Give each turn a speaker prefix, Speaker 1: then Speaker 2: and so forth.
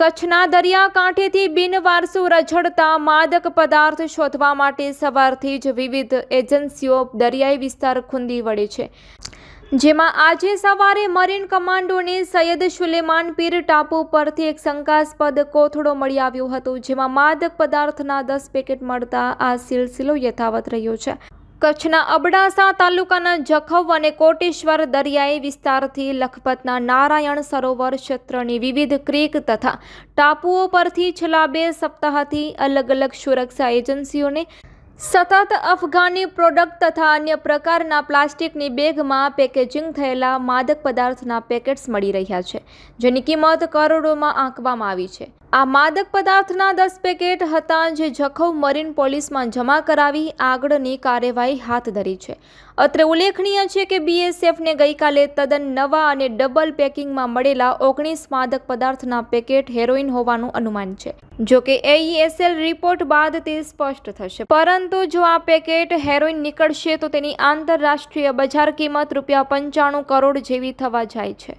Speaker 1: કચ્છના દરિયાકાંઠેથી બિનવારસુ રઝળતા માદક પદાર્થ શોધવા માટે સવારથી જ વિવિધ એજન્સીઓ દરિયાઈ વિસ્તાર ખૂંદી વળે છે. જેમાં આજે સવારે મરીન કમાન્ડોને સૈયદ સુલેમાન પીર ટાપુ પરથી એક શંકાસ્પદ કોથળો મળી આવ્યો હતો, જેમાં માદક પદાર્થના દસ પેકેટ મળતા આ સિલસિલો યથાવત રહ્યો છે. કચ્છના અબડાસા તાલુકાના જખવ અને કોટેશ્વર દરિયાઈ વિસ્તારથી લખપતના નારાયણ સરોવર ક્ષેત્રની વિવિધ ક્રીક તથા ટાપુઓ પરથી છેલ્લા બે સપ્તાહથી અલગ અલગ સુરક્ષા એજન્સીઓને સતત અફઘાની પ્રોડક્ટ તથા અન્ય પ્રકારના પ્લાસ્ટિકની બેગમાં પેકેજિંગ થયેલા માદક પદાર્થના પેકેટ્સ મળી રહ્યા છે, જેની કિંમત કરોડોમાં આંકવામાં આવી છે. આ માદક પદાર્થના દસ પેકેટ હતા જે જખૌ મરીન પોલીસમાં જમા કરાવી આગળની કાર્યવાહી હાથ ધરી છે. અત્રે ઉલ્લેખનીય છે કે બીએસએફને ગઈકાલે તદ્દન નવા અને ડબલ પેકિંગમાં મળેલા ઓગણીસ માદક પદાર્થના પેકેટ હેરોઇન હોવાનું અનુમાન છે. જો કે એઈએસએલ રિપોર્ટ બાદ તે સ્પષ્ટ થશે. પરંતુ જો આ પેકેટ હેરોઇન નીકળશે તો તેની આંતરરાષ્ટ્રીય બજાર કિંમત રૂપિયા પંચાણું કરોડ જેવી થવા જાય છે.